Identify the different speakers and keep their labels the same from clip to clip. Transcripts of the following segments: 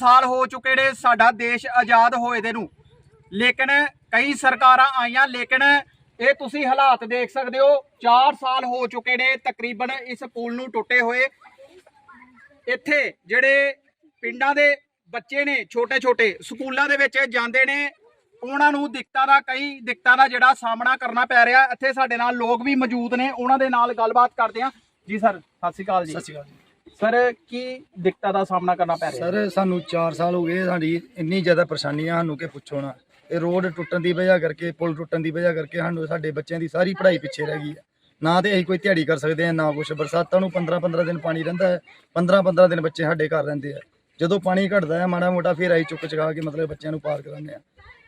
Speaker 1: ਸਾਲ ਹੋ ਚੁੱਕੇ ਨੇ ਸਾਡਾ ਦੇਸ਼ ਆਜ਼ਾਦ ਹੋਏ ਦੇ ਨੂੰ। ਲੇਕਿਨ ਕਈ ਸਰਕਾਰਾਂ ਆਈਆਂ, ਲੇਕਿਨ ਇਹ ਤੁਸੀਂ ਹਾਲਾਤ ਦੇਖ ਸਕਦੇ ਹੋ 4 ਸਾਲ ਹੋ ਚੁੱਕੇ ਨੇ ਤਕਰੀਬਨ ਇਸ ਪੁਲ ਨੂੰ ਟੁੱਟੇ ਹੋਏ। ਇੱਥੇ ਜਿਹੜੇ ਪਿੰਡਾਂ ਦੇ ਬੱਚੇ ਨੇ ਛੋਟੇ ਛੋਟੇ ਸਕੂਲਾਂ ਦੇ ਵਿੱਚ ਜਾਂਦੇ ਨੇ, ਉਹਨਾਂ ਨੂੰ ਦਿੱਕਤਾਂ ਦਾ ਕਈ ਦਿੱਕਤਾਂ ਦਾ ਜਿਹੜਾ ਸਾਹਮਣਾ ਕਰਨਾ ਪੈ ਰਿਹਾ। ਇੱਥੇ ਸਾਡੇ ਨਾਲ ਲੋਕ ਵੀ ਮੌਜੂਦ ਨੇ, ਉਹਨਾਂ ਦੇ ਨਾਲ ਗੱਲਬਾਤ ਕਰਦੇ ਹਾਂ। ਜੀ ਸਰ, ਸਤਿ ਸ਼੍ਰੀ ਅਕਾਲ ਜੀ।
Speaker 2: ਸਤਿ ਸ਼੍ਰੀ ਅਕਾਲ ਜੀ।
Speaker 1: ਸਰ, ਕੀ ਦਿੱਕਤਾਂ ਦਾ ਸਾਹਮਣਾ ਕਰਨਾ ਪੈ ਰਿਹਾ?
Speaker 2: ਸਰ, ਸਾਨੂੰ 4 ਸਾਲ ਹੋ ਗਏ, ਸਾਡੀ ਇੰਨੀ ਜ਼ਿਆਦਾ ਪਰੇਸ਼ਾਨੀਆਂ ਸਾਨੂੰ ਕਿ ਪੁੱਛੋ ਨਾ। ਇਹ ਰੋਡ ਟੁੱਟਣ ਦੀ ਵਜ੍ਹਾ ਕਰਕੇ, ਪੁਲ ਟੁੱਟਣ ਦੀ ਵਜ੍ਹਾ ਕਰਕੇ ਸਾਨੂੰ ਸਾਡੇ ਬੱਚਿਆਂ ਦੀ ਸਾਰੀ ਪੜ੍ਹਾਈ ਪਿੱਛੇ ਰਹਿ ਗਈ ਹੈ ਨਾ ਤੇ ਅਸੀਂ ਕੋਈ ਦਿਹਾੜੀ ਕਰ ਸਕਦੇ ਹਾਂ ਨਾ ਕੁਛ। ਬਰਸਾਤਾਂ ਨੂੰ 15 15 ਦਿਨ ਪਾਣੀ ਰਹਿੰਦਾ ਹੈ 15 15 ਦਿਨ ਬੱਚੇ ਸਾਡੇ ਘਰ ਰਹਿੰਦੇ ਆ। ਜਦੋਂ ਪਾਣੀ ਘਟਦਾ ਹੈ, ਮਾੜਾ ਮੋਟਾ ਫਿਰ ਅਸੀਂ ਚੁੱਕ ਚੁਕਾ ਕੇ ਮਤਲਬ ਬੱਚਿਆਂ ਨੂੰ ਪਾਰ ਕਰਾਉਂਦੇ ਆ।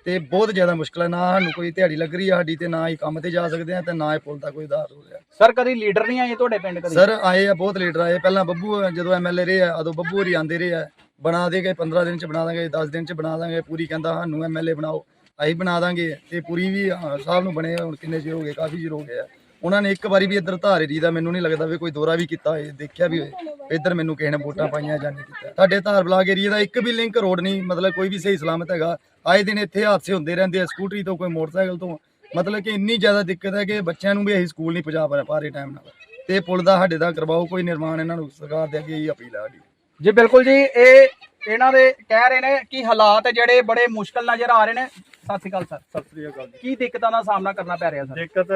Speaker 2: ਤੇ ਬਹੁਤ ਜ਼ਿਆਦਾ ਮੁਸ਼ਕਲ ਹੈ ਨਾ ਸਾਨੂੰ ਕੋਈ ਦਿਹਾੜੀ ਲੱਗ ਰਹੀ ਹੈ ਸਾਡੀ ਤੇ ਨਾ ਹੀ ਕੰਮ ਤੇ ਜਾ ਸਕਦੇ ਆ ਤੇ ਨਾ ਹੀ ਪੁਲ ਦਾ ਕੋਈ ਆਧਾਰ ਹੋ ਰਿਹਾ।
Speaker 1: ਸਰ ਕਦੀ ਲੀਡਰ ਨਹੀਂ ਆਏ ਤੁਹਾਡੇ ਪਿੰਡ ਕਦੀ?
Speaker 2: ਸਰ ਆਏ ਆ ਬਹੁਤ ਲੀਡਰ ਆਏ ਪਹਿਲਾਂ ਬੱਬੂ ਜਦੋਂ ਐਮਐਲਏ ਰਹੇ ਆ ਉਦੋਂ ਬੱਬੂ ਹੋਰੀ ਆਂਦੇ ਰਹੇ ਆ। ਬਣਾ ਦੇਗੇ 15 ਦਿਨ ਚ ਬਣਾ ਦਾਂਗੇ 10 ਦਿਨ ਚ ਬਣਾ ਦਾਂਗੇ। ਪੂਰੀ ਕਹਿੰਦਾ ਸਾਨੂੰ ਐਮਐਲਏ ਬਣਾਓ ਅਸੀਂ ਬਣਾ ਦਾਂਗੇ। ਤੇ ਪੂਰੀ ਵੀ ਸਾਹਿਬ ਨੂੰ ਬਣੇ ਹੁਣ ਕਿੰਨੇ ਚਿਰ ਹੋ ਗਏ ਕਾਫੀ ਚਿਰ ਹੋ ਗਿਆ। ਉਹਨਾਂ ਨੇ ਇੱਕ ਵਾਰੀ ਵੀ ਇੱਧਰ ਧਾਰੇਰੀ ਦਾ ਮੈਨੂੰ ਨਹੀਂ ਲੱਗਦਾ ਵੀ ਕੋਈ ਦੌਰਾ ਵੀ ਕੀਤਾ ਹੋਏ ਦੇਖਿਆ ਵੀ ਹੋਏ। ਇੱਧਰ ਮੈਨੂੰ ਕਿਸੇ ਨੇ ਵੋਟਾਂ ਪਾਈਆਂ ਜਾਂ ਨਹੀਂ ਕੀਤਾ ਸਾਡੇ ਧਾਰ ਬਲਾਕ ਏਰੀਆ ਦਾ ਇੱਕ ਵੀ ਲਿੰਕ ਰੋਡ ਨਹੀਂ ਮਤਲਬ ਕੋਈ ਵੀ ਸਹੀ ਸਲਾਮਤ ਹੈਗਾ। ਆਏ ਦਿਨ ਇੱਥੇ ਹਾਦਸੇ ਹੁੰਦੇ ਰਹਿੰਦੇ ਆ ਸਕੂਟਰੀ ਤੋਂ ਕੋਈ ਮੋਟਰਸਾਈਕਲ ਤੋਂ। ਮਤਲਬ ਕਿ ਇੰਨੀ ਜ਼ਿਆਦਾ ਦਿੱਕਤ ਹੈ ਕਿ ਬੱਚਿਆਂ ਨੂੰ ਵੀ ਅਸੀਂ ਸਕੂਲ ਨਹੀਂ ਪਹੁੰਚਾ ਪਾ- ਰਹੇ ਟਾਈਮ ਨਾਲ। ਤੇ ਪੁਲ ਦਾ ਸਾਡੇ ਦਾ ਕਰਵਾਓ ਕੋਈ ਨਿਰਮਾਣ ਇਹਨਾਂ ਨੂੰ ਸਰਕਾਰ ਦੇ ਅੱਗੇ ਇਹੀ ਅਪੀਲ ਹੈ ਸਾਡੀ।
Speaker 1: ਜੀ ਬਿਲਕੁਲ ਜੀ ਇਹ ਇਹਨਾਂ ਦੇ ਕਹਿ ਰਹੇ ਨੇ ਕਿ ਹਾਲਾਤ ਜਿਹੜੇ ਬੜੇ ਮੁਸ਼ਕਲ ਨਜ਼ਰ ਆ ਰਹੇ ਨੇ। ਸਤਿ ਸ਼੍ਰੀ ਅਕਾਲ ਸਰ।
Speaker 3: ਸਤਿ ਸ੍ਰੀ ਅਕਾਲ ਜੀ।
Speaker 1: ਕੀ ਦਿੱਕਤਾਂ ਦਾ ਸਾਹਮਣਾ ਕਰਨਾ ਪੈ ਰਿਹਾ ਸਰ?
Speaker 3: ਦਿੱਕਤ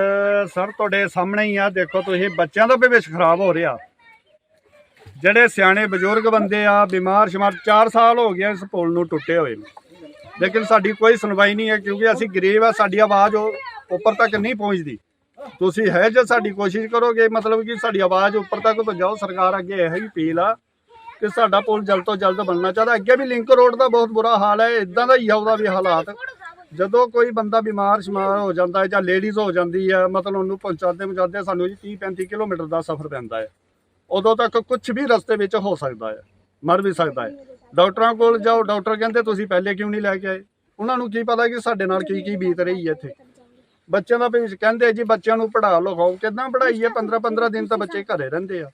Speaker 3: ਸਰ ਤੁਹਾਡੇ ਸਾਹਮਣੇ ਹੀ ਆ। ਦੇਖੋ ਤੁਸੀਂ ਬੱਚਿਆਂ ਦਾ ਭਵਿੱਖ ਖਰਾਬ ਹੋ ਰਿਹਾ। ਜਿਹੜੇ ਸਿਆਣੇ ਬਜ਼ੁਰਗ ਬੰਦੇ ਆ, ਬਿਮਾਰ ਸ਼ਮਾਰ 4 ਸਾਲ ਹੋ ਗਿਆ ਇਸ ਪੁਲ ਨੂੰ ਟੁੱਟੇ ਹੋਏ ਨੂੰ। ਲੇਕਿਨ ਸਾਡੀ ਕੋਈ ਸੁਣਵਾਈ ਨਹੀਂ ਹੈ ਕਿਉਂਕਿ ਅਸੀਂ ਗਰੀਬ ਆ, ਸਾਡੀ ਆਵਾਜ਼ ਉਹ ਉੱਪਰ ਤੱਕ ਨਹੀਂ ਪਹੁੰਚਦੀ। ਤੁਸੀਂ ਹੈ ਜੇ ਸਾਡੀ ਕੋਸ਼ਿਸ਼ ਕਰੋਗੇ, ਮਤਲਬ ਕਿ ਸਾਡੀ ਆਵਾਜ਼ ਉੱਪਰ ਤੱਕ ਪਹੁੰਚਾਓ ਸਰਕਾਰ ਅੱਗੇ ਇਹ ਹੀ ਅਪੀਲ ਆ ਕਿ ਸਾਡਾ ਪੁਲ ਜਲਦ ਤੋਂ ਜਲਦ ਬਣਨਾ ਚਾਹੀਦਾ। ਅੱਗੇ ਵੀ ਲਿੰਕ ਰੋਡ ਦਾ ਬਹੁਤ ਬੁਰਾ ਹਾਲ ਹੈ ਇਦਾਂ ਦਾ ਹੀ ਆ ਉਹਦਾ ਵੀ ਹਾਲਾਤ। ਜਦੋਂ ਕੋਈ ਬੰਦਾ ਬਿਮਾਰ ਸ਼ਮਾਰ ਹੋ ਜਾਂਦਾ ਹੈ ਜਾਂ ਲੇਡੀਜ਼ ਹੋ ਜਾਂਦੀ ਹੈ, ਮਤਲਬ ਉਹਨੂੰ ਪਹੁੰਚਾਉਂਦੇ ਪਹੁੰਚਾਉਂਦੇ ਸਾਨੂੰ ਜੀ 30 35 ਕਿਲੋਮੀਟਰ ਦਾ ਸਫ਼ਰ ਪੈਂਦਾ ਹੈ। ਉਦੋਂ ਤੱਕ ਕੁਝ ਵੀ ਰਸਤੇ ਵਿੱਚ ਹੋ ਸਕਦਾ ਹੈ, ਮਰ ਵੀ ਸਕਦਾ ਹੈ। ਡਾਕਟਰਾਂ ਕੋਲ ਜਾਓ, ਡਾਕਟਰ ਕਹਿੰਦੇ ਤੁਸੀਂ ਪਹਿਲੇ ਕਿਉਂ ਨਹੀਂ ਲੈ ਕੇ ਆਏ? ਉਹਨਾਂ ਨੂੰ ਕੀ ਪਤਾ ਕਿ ਸਾਡੇ ਨਾਲ ਕੀ ਕੀ ਬੀਤ ਰਹੀ ਹੈ ਇੱਥੇ? ਬੱਚਿਆਂ ਦਾ ਭਵਿੱਖ ਕਹਿੰਦੇ ਜੀ, ਬੱਚਿਆਂ ਨੂੰ ਪੜ੍ਹਾ ਲਿਖਾਓ ਕਿੱਦਾਂ ਪੜ੍ਹਾਈ ਹੈ? 15 15 ਦਿਨ ਤਾਂ ਬੱਚੇ ਘਰੇ ਰਹਿੰਦੇ ਆ,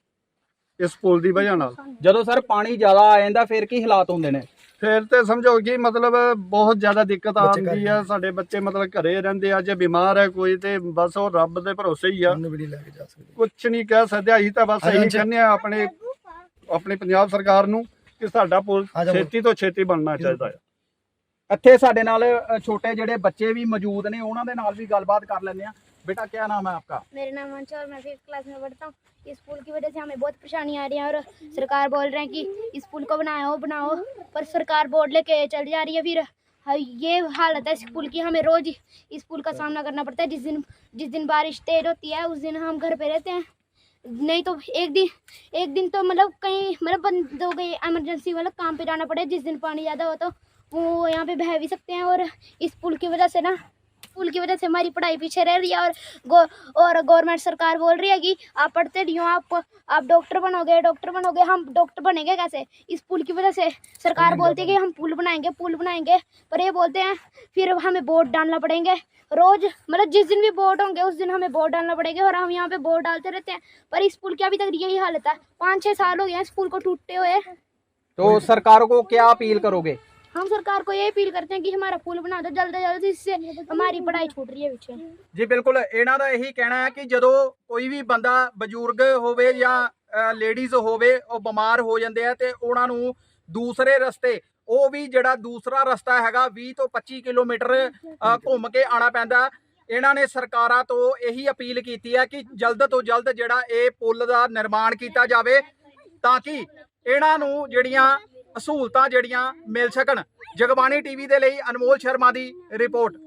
Speaker 3: ਇਸ ਪੁਲ ਦੀ ਵਜ੍ਹਾ ਨਾਲ।
Speaker 1: ਜਦੋਂ ਸਰ ਪਾਣੀ ਜ਼ਿਆਦਾ ਆ ਜਾਂਦਾ, ਫਿਰ ਕੀ ਹਾਲਾਤ ਹੁੰਦੇ ਨੇ?
Speaker 3: ਫਿਰ ਤੇ ਸਮਝੋ ਕਿ ਮਤਲਬ ਬਹੁਤ ਜ਼ਿਆਦਾ ਦਿੱਕਤ ਆਉਂਦੀ ਆ ਸਾਡੇ ਬੱਚੇ ਮਤਲਬ ਘਰੇ ਰਹਿੰਦੇ ਆ ਜੇ ਬਿਮਾਰ ਹੈ ਕੋਈ ਤੇ ਬਸ ਉਹ ਰੱਬ ਦੇ ਭਰੋਸੇ ਹੀ ਆ
Speaker 2: ਵੀ ਨਹੀਂ
Speaker 3: ਕੁਝ ਕਹਿ ਸਕਦੇ ਅਸੀਂ ਤਾਂ ਬਸ ਇਹੀ। ਕਹਿੰਦੇ ਆ ਆਪਣੇ ਆਪਣੀ ਪੰਜਾਬ ਸਰਕਾਰ ਨੂੰ ਕਿ ਸਾਡਾ ਪੁਲ। ਛੇਤੀ ਤੋਂ ਛੇਤੀ ਬਣਨਾ ਚਾਹੀਦਾ ਹੈ
Speaker 1: ਇੱਥੇ ਸਾਡੇ ਨਾਲ ਅ, ਛੋਟੇ ਜਿਹੜੇ ਬੱਚੇ ਵੀ ਮੌਜੂਦ ਨੇ ਉਹਨਾਂ ਦੇ ਨਾਲ ਵੀ ਗੱਲਬਾਤ ਕਰ ਲੈਂਦੇ ਆ बेटा क्या नाम है आपका
Speaker 4: मेरा नाम अंश है और मैं फिफ्थ क्लास में पढ़ता हूँ इस पुल की वजह से हमें बहुत परेशानी आ रही है और सरकार बोल रहे हैं कि इस पुल को बनाओ बनाओ पर सरकार बोर्ड लेके चल जा रही है फिर हाँ, ये हालत है इस पुल की हमें रोज इस पुल का सामना करना पड़ता है जिस दिन जिस दिन बारिश तेज होती है उस दिन हम घर पे रहते हैं नहीं तो एक दिन एक दिन तो मतलब कहीं मतलब बंद हो गई इमरजेंसी मतलब काम पे जाना पड़े जिस दिन पानी ज़्यादा हो तो वो यहाँ पे बह भी सकते हैं और इस पुल की वजह से ना पुल की वजह से हमारी पढ़ाई पीछे रह रही है और गो और गवर्नमेंट सरकार बोल रही है कि आप पढ़ते नहीं हो आप आप डॉक्टर बनोगे डॉक्टर बनोगे हम डॉक्टर बनेंगे कैसे? इस पुल की वजह से सरकार बोलती है कि हम पुल बनाएँगे पुल बनाएँगे पर ये बोलते हैं फिर हमें बोर्ड डालना पड़ेंगे। रोज मतलब जिस दिन भी बोर्ड होंगे उस दिन हमें बोर्ड डालना पड़ेगा और हम यहाँ पे बोर्ड डालते रहते हैं। पर इस पुल की अभी तक यही हालत है। पाँच छः साल हो गए हैं इस पुल को टूटते हुए।
Speaker 1: तो सरकार को क्या अपील करोगे?
Speaker 4: हम सरकार को ये अपील करते हैं कि हमारा पुल बना दो जल्द से जल्द इससे हमारी पढ़ाई छूट रही है पीछे
Speaker 1: ਜੀ ਬਿਲਕੁਲ ਇਹਨਾਂ ਦਾ ਇਹੀ ਕਹਿਣਾ ਹੈ ਕਿ ਜਦੋਂ ਕੋਈ ਵੀ ਬੰਦਾ ਬਜ਼ੁਰਗ ਹੋਵੇ ਜਾਂ ਲੇਡੀਜ਼ ਹੋਵੇ ਉਹ ਬਿਮਾਰ ਹੋ ਜਾਂਦੇ ਆ ਤੇ ਉਹਨਾਂ ਨੂੰ ਦੂਸਰੇ ਰਸਤੇ ਉਹ ਵੀ ਜਿਹੜਾ ਦੂਸਰਾ ਰਸਤਾ ਹੈਗਾ 20 ਤੋਂ 25 ਕਿਲੋਮੀਟਰ ਅ, ਘੁੰਮ ਕੇ ਆਣਾ ਪੈਂਦਾ ਇਹਨਾਂ ਨੇ ਸਰਕਾਰਾਂ ਤੋਂ ਇਹੀ ਅਪੀਲ ਕੀਤੀ ਹੈ ਕਿ ਜਲਦ ਤੋਂ ਜਲਦ ਜਿਹੜਾ ਇਹ ਪੁਲ ਦਾ ਨਿਰਮਾਣ ਕੀਤਾ ਜਾਵੇ ਤਾਂ ਕਿ ਇਹਨਾਂ ਨੂੰ ਜਿਹੜੀਆਂ ਸਹੂਲਤਾਂ ਜਿਹੜੀਆਂ ਮਿਲ ਸਕਣ। ਜਗਬਾਣੀ ਟੀਵੀ ਦੇ ਲਈ ਅਨਮੋਲ ਸ਼ਰਮਾ ਦੀ ਰਿਪੋਰਟ।